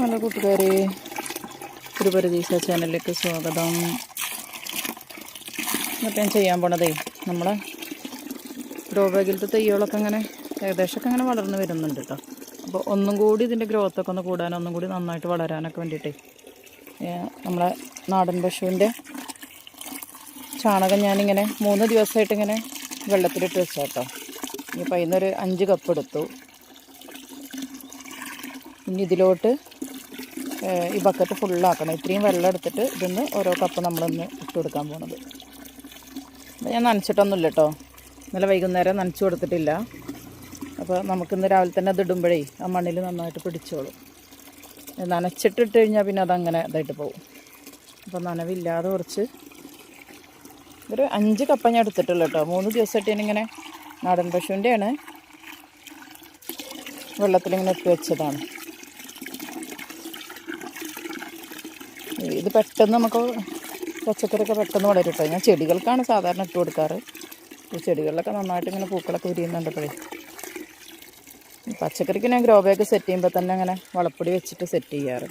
Hello കൂട്ടുകാരെ. ഒരു പരദീസ ചാനലിലേക്ക് സ്വാഗതം. എന്നിട്ട് ഞാൻ ചെയ്യാൻ പോണതേ നമ്മൾ ഗ്രോ ബാഗിലത്തെ തയ്യോളൊക്കെ അങ്ങനെ ഏകദേശമൊക്കെ അങ്ങനെ വളർന്നു വരുന്നുണ്ട് കേട്ടോ അപ്പോൾ ഒന്നും കൂടി ഇതിന്റെ ഗ്രോത്തൊക്കെ ഒന്ന് കൂടാനോ ഒന്നും കൂടി നന്നായിട്ട് വളരാനൊക്കെ വേണ്ടിയിട്ടേ നമ്മളെ നാടൻ പശുവിന്റെ ചാണകം ഞാനിങ്ങനെ മൂന്ന് ദിവസമായിട്ടിങ്ങനെ വെള്ളത്തിലിട്ട് വെച്ചാൽ കേട്ടോ ഇനി പൈന്നൊരു അഞ്ച് കപ്പ് എടുത്തു. ഇനി ഇതിലോട്ട് ഈ ബക്കറ്റ് ഫുള്ളാക്കണം ഇത്രയും വെള്ളം എടുത്തിട്ട് ഇതിന്ന് ഓരോ കപ്പ് നമ്മളൊന്ന് ഇട്ട് കൊടുക്കാൻ പോണത്. ഞാൻ നനച്ചിട്ടൊന്നുമില്ല കേട്ടോ ഇന്നലെ വൈകുന്നേരം നനച്ചു കൊടുത്തിട്ടില്ല. അപ്പോൾ നമുക്കിന്ന് രാവിലെ തന്നെ അത് ഇടുമ്പോഴേ ആ മണ്ണിൽ നന്നായിട്ട് പിടിച്ചോളും. നനച്ചിട്ടിട്ട് കഴിഞ്ഞാൽ പിന്നെ അതങ്ങനെ ഇതായിട്ട് പോകും അപ്പോൾ നനവില്ലാതെ കുറച്ച് ഒരു അഞ്ച് കപ്പ ഞാൻ എടുത്തിട്ടുള്ളൂ കേട്ടോ മൂന്ന് ദിവസമായിട്ട് ഞാനിങ്ങനെ നാടൻ പശുവിന്റെയാണ് വെള്ളത്തിലിങ്ങനെ ഇട്ട് വെച്ചതാണ്. ഇത് പെട്ടെന്ന് നമുക്ക് പച്ചക്കറിയൊക്കെ പെട്ടെന്ന് വളരും കേട്ടോ ഞാൻ ചെടികൾക്കാണ് സാധാരണ ഇട്ട് കൊടുക്കാറ്. ഈ ചെടികളിലൊക്കെ നന്നായിട്ട് ഇങ്ങനെ പൂക്കളൊക്കെ വിരിയുന്നുണ്ടപ്പോഴേ പച്ചക്കറിക്ക് ഞാൻ ഗ്രോ ബാഗ് സെറ്റ് ചെയ്യുമ്പോൾ തന്നെ അങ്ങനെ വളപ്പൊടി വെച്ചിട്ട് സെറ്റ് ചെയ്യാറ്.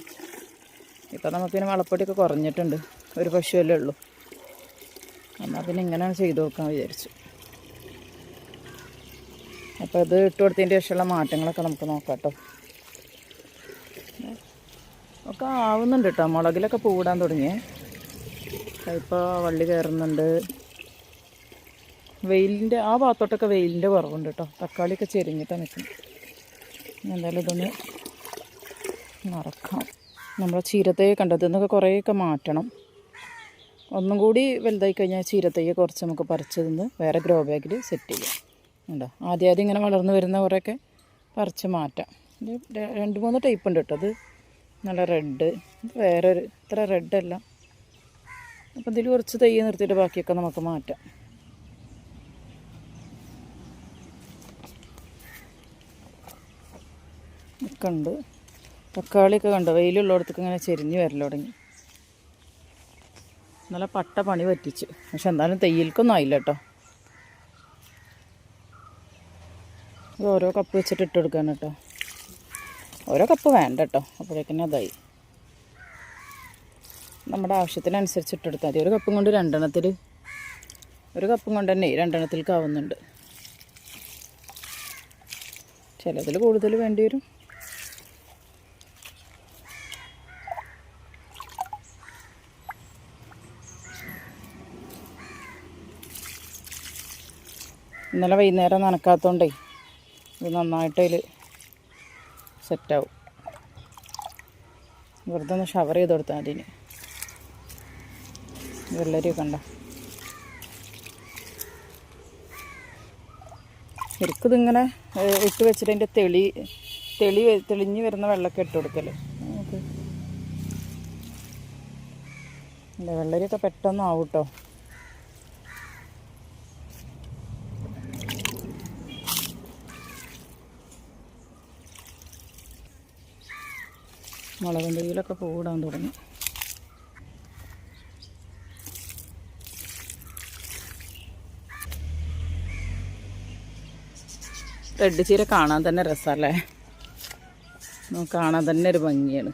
ഇപ്പം നമുക്കിങ്ങനെ വളപ്പൊടിയൊക്കെ കുറഞ്ഞിട്ടുണ്ട്. ഒരു പശുവല്ലേ ഉള്ളൂ. എന്നാൽ പിന്നെ ഇങ്ങനെ ചെയ്തു നോക്കാൻ വിചാരിച്ചു. അപ്പോൾ അത് ഇട്ട് കൊടുത്തതിന്റെ ശേഷമുള്ള മാറ്റങ്ങളൊക്കെ നമുക്ക് നോക്കാം കേട്ടോ ഒക്കെ ആവുന്നുണ്ട് കേട്ടോ മുളകിലൊക്കെ പൂവിടാൻ തുടങ്ങിയേ. ഇപ്പോൾ വള്ളി കയറുന്നുണ്ട്. വെയിലിന്റെ ആ ഭാഗത്തോട്ടൊക്കെ വെയിലിന്റെ കുറവുണ്ട് കേട്ടോ തക്കാളിയൊക്കെ ചെരിഞ്ഞിട്ടാണ് നിൽക്കുന്നത് എന്തായാലും ഇതൊന്ന് മറക്കാം. നമ്മളെ ചീരത്തൈ കണ്ടത് എന്നൊക്കെ കുറേയൊക്കെ മാറ്റണം. ഒന്നും കൂടി വലുതായി കഴിഞ്ഞാൽ ചീരത്തയ്യ കുറച്ച് നമുക്ക് പറിച്ച് നിന്ന് വേറെ ഗ്രോ ബാഗിൽ സെറ്റ് ചെയ്യാം. ഉണ്ടോ ആദ്യം ആദ്യം ഇങ്ങനെ വളർന്നു വരുന്ന കുറേയൊക്കെ പറിച്ച് മാറ്റാം. രണ്ട് മൂന്ന് ടൈപ്പ് ഉണ്ട് കേട്ടോ അത് നല്ല റെഡ് ഇത് വേറെ ഒരു ഇത്ര റെഡല്ല അപ്പം ഇതിൽ കുറച്ച് തയ്യ നിർത്തിയിട്ട് ബാക്കിയൊക്കെ നമുക്ക് മാറ്റാം. ഉണ്ട്. തക്കാളിയൊക്കെ കണ്ടോ? വെയിലുള്ളിടത്തൊക്കെ ഇങ്ങനെ ചെരിഞ്ഞ് വരൽ തുടങ്ങി. നല്ല പട്ട പണി പറ്റിച്ച്. പക്ഷെ എന്തായാലും തെയ്യൽക്കൊന്നും ആയില്ല കേട്ടോ ഓരോ കപ്പ് വെച്ചിട്ട് ഇട്ട് കൊടുക്കാൻ കേട്ടോ ഓരോ കപ്പ് വേണ്ട കേട്ടോ. അപ്പോഴേക്കും അതായി. നമ്മുടെ ആവശ്യത്തിനനുസരിച്ച് ഇട്ടെടുത്താൽ മതി. ഒരു കപ്പും കൊണ്ട് രണ്ടെണ്ണത്തിൽ ഒരു കപ്പും കൊണ്ട് തന്നെ രണ്ടെണ്ണത്തിലേക്ക് ആവുന്നുണ്ട് ചിലതിൽ കൂടുതൽ വേണ്ടി വരും. ഇന്നലെ വൈകുന്നേരം നനക്കാത്തോണ്ടേ ഇത് നന്നായിട്ട് അതിൽ സെറ്റാവും. വെറുതെ ഒന്ന് ഷവർ ചെയ്ത് കൊടുത്താൽ മതി വെള്ളരി കണ്ട ഉണ്ടോ? ശരിക്കും ഇട്ട് വെച്ചിട്ട് അതിന്റെ തെളി തെളി തെളിഞ്ഞ് വരുന്ന വെള്ളമൊക്കെ ഇട്ട് നമുക്ക് വെള്ളരിയൊക്കെ പെട്ടെന്ന് ആവും കേട്ടോ മുളകും ഇതിലൊക്കെ കൂടാൻ തുടങ്ങി. റെഡ് ചീര കാണാൻ തന്നെ രസമല്ലേ? കാണാൻ തന്നെ ഒരു ഭംഗിയാണ്.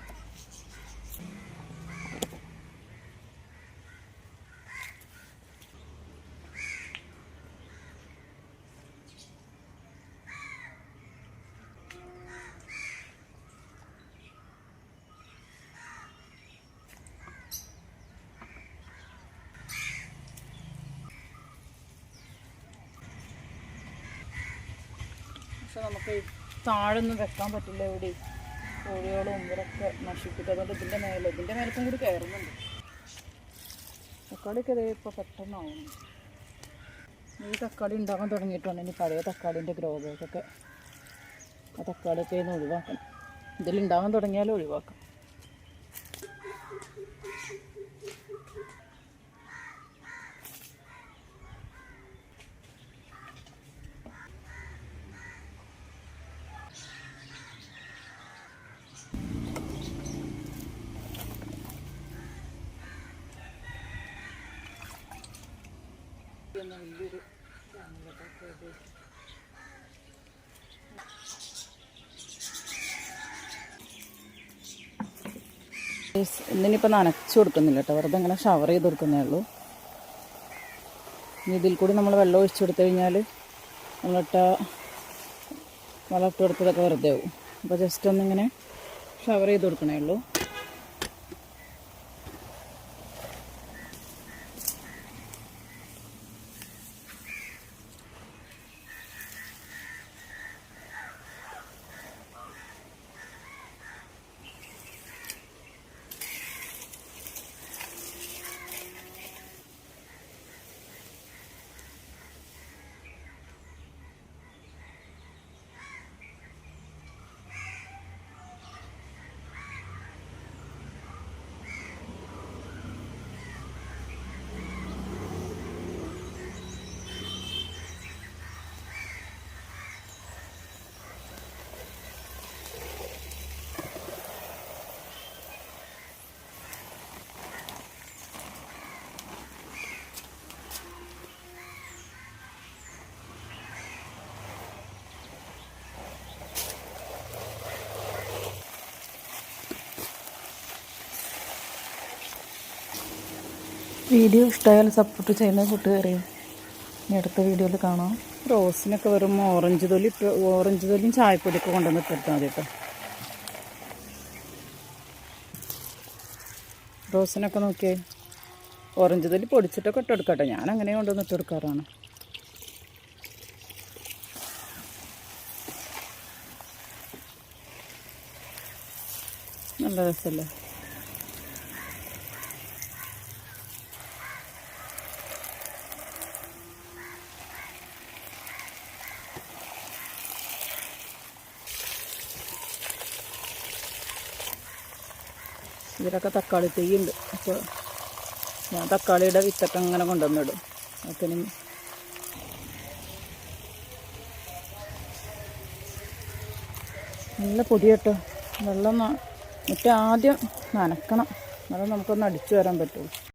പക്ഷെ നമുക്ക് താഴൊന്നും വെക്കാൻ പറ്റില്ല ഇവിടെ. കോഴികളും ഇവരൊക്കെ നശിപ്പിക്കും. അതുകൊണ്ട് ഇതിന്റെ മേലെ ഇതിന്റെ മേലത്തും കൂടി കയറുന്നുണ്ട്. തക്കാളിയൊക്കെ ഇതേ ഇപ്പോൾ പെട്ടെന്നാവുന്നു ഈ തക്കാളി ഉണ്ടാകാൻ തുടങ്ങിയിട്ടുണ്ട് ഇനി പഴയ തക്കാളിന്റെ ഗ്രോ ആ തക്കാളിയൊക്കെ ഒന്ന് ഒഴിവാക്കണം. ഇതിലുണ്ടാകാൻ തുടങ്ങിയാലും ഒഴിവാക്കാം വലിയൊരു നനച്ചു കൊടുക്കുന്നില്ല കേട്ടോ. വെറുതെ ഇങ്ങനെ ഷവർ ചെയ്ത് കൊടുക്കുന്നേ ഉള്ളൂ. ഇനി ഇതിൽ കൂടി നമ്മൾ വെള്ളം ഒഴിച്ചു കൊടുത്തു കഴിഞ്ഞാൽ നമ്മളിട്ട വളർത്തി കൊടുത്തതൊക്കെ വെറുതെ ആവും. അപ്പോൾ ജസ്റ്റ് ഒന്നിങ്ങനെ ഷവർ ചെയ്ത് കൊടുക്കണേ ഉള്ളൂ. വീഡിയോ ഇഷ്ടമായാൽ സപ്പോർട്ട് ചെയ്യുന്ന കൂട്ടുകാരെ ഇനി അടുത്ത വീഡിയോയിൽ കാണാം. റോസിനൊക്കെ വെറും ഓറഞ്ച് തൊലി ഓറഞ്ച് തൊലിയും ചായപ്പൊടിയൊക്കെ കൊണ്ടുവന്ന് ഇട്ടെടുത്താൽ മതി കേട്ടോ. റോസിനൊക്കെ നോക്കിയേ ഓറഞ്ച് തൊലി പൊടിച്ചിട്ടൊക്കെ ഇട്ടെടുക്കട്ടെ. ഞാൻ അങ്ങനെ കൊണ്ടുവന്ന് ഇട്ടെടുക്കാറാണ് നല്ല രസമല്ലേ? ഇതിലൊക്കെ തക്കാളി തെയ്യുണ്ട് അപ്പോൾ ഞാൻ തക്കാളിയുടെ വിത്തൊക്കെ അങ്ങനെ കൊണ്ടുവന്നിടും. ഇനി നല്ല പൊടി കേട്ടോ വെള്ളം മറ്റേ ആദ്യം നനക്കണം. എന്നാലും നമുക്കൊന്ന് അടിച്ചു വരാൻ പറ്റുള്ളൂ.